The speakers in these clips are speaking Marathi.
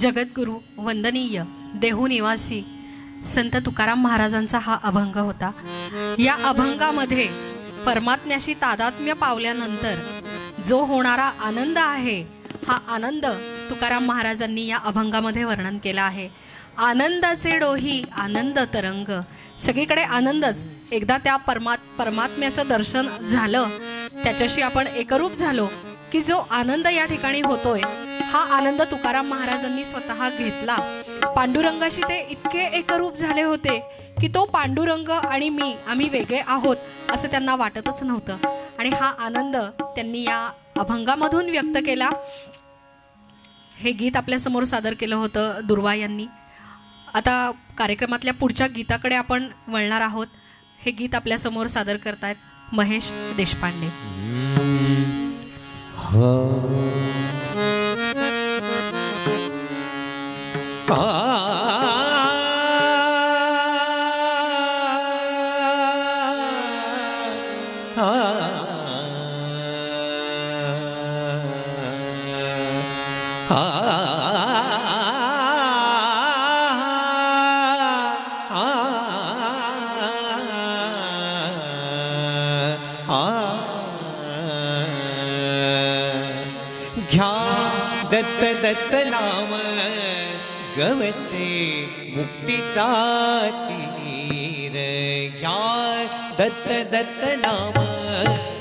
जगद्गुरू वंदनीय देहू निवासी संत तुकाराम महाराजांचा हा अभंग होता. या अभंगामध्ये परमात्म्याशी तादात्म्य पावल्यानंतर जो होणारा आनंद आहे हा आनंद तुकाराम महाराजांनी या अभंगामध्ये वर्णन केला आहे. आनंदाचे डोही आनंद तरंग. सगळीकडे आनंदच. एकदा त्या परमात परमात्म्याचं दर्शन झालं त्याच्याशी आपण एकरूप झालो की जो आनंद या ठिकाणी होतोय हा आनंद तुकाराम महाराजांनी स्वतः घेतला. पांडुरंगाशी ते इतके एकरूप झाले होते की तो पांडुरंग आणि मी आम्ही वेगळे आहोत असं त्यांना वाटतच नव्हतं. आणि हा आनंद त्यांनी या अभंगामधून व्यक्त केला. हे गीत आपल्यासमोर सादर केलं होतं दुर्वा यांनी. आता कार्यक्रमातल्या पुढच्या गीताकडे आपण वळणार आहोत. हे गीत आपल्यासमोर सादर करतायत महेश देशपांडे. दत्त दत्त नाम गवसे मुक्तीचा तीर. घ्या दत्त दत्त नाम.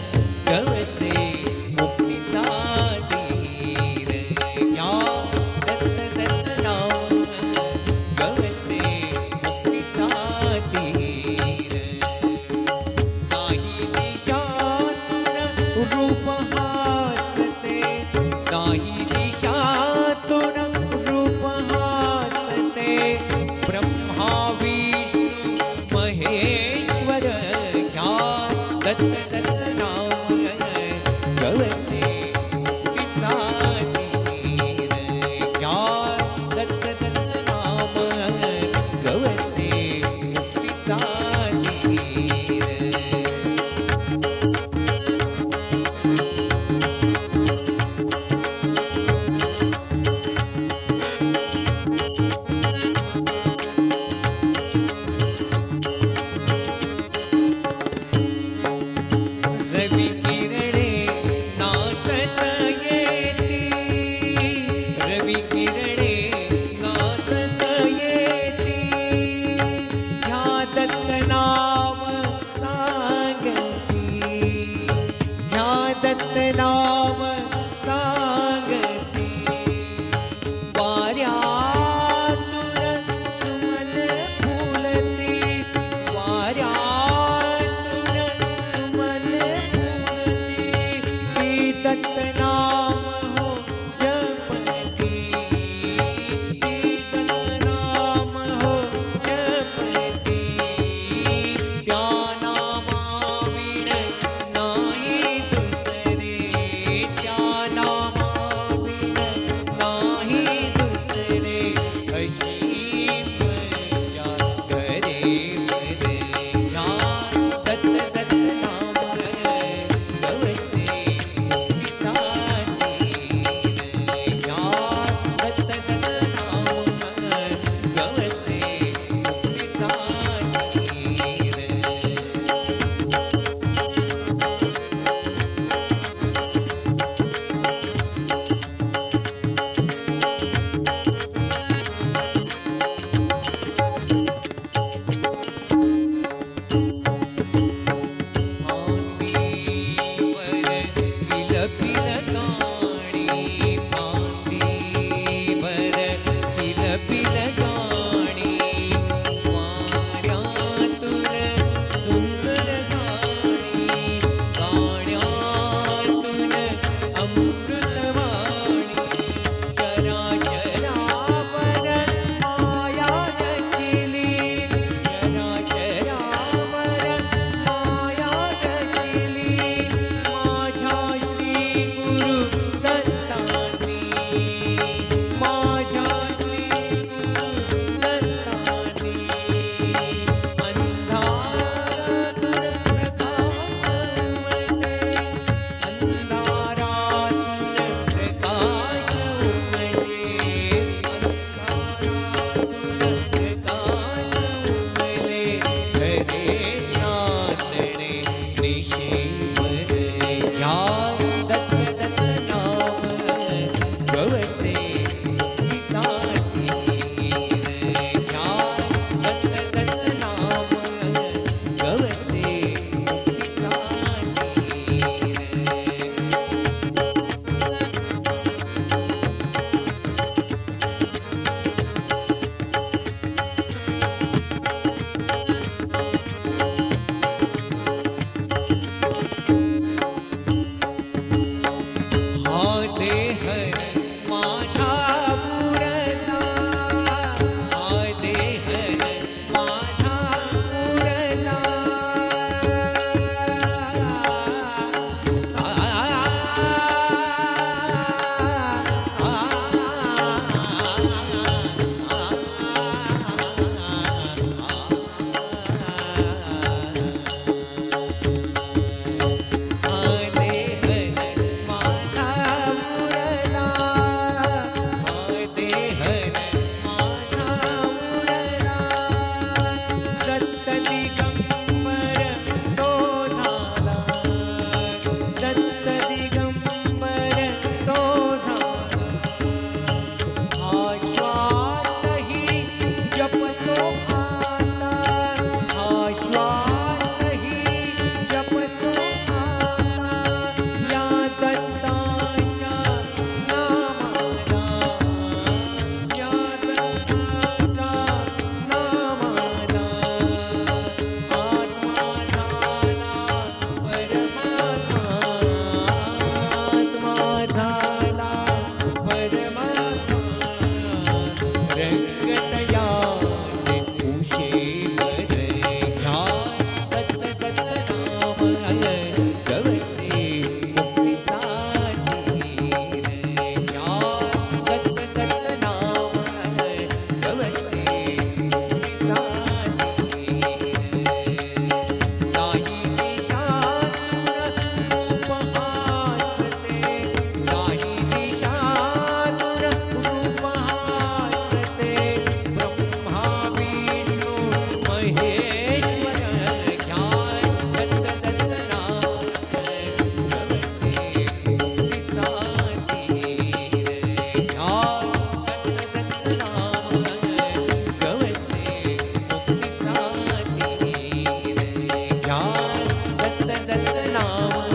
Hare Oh.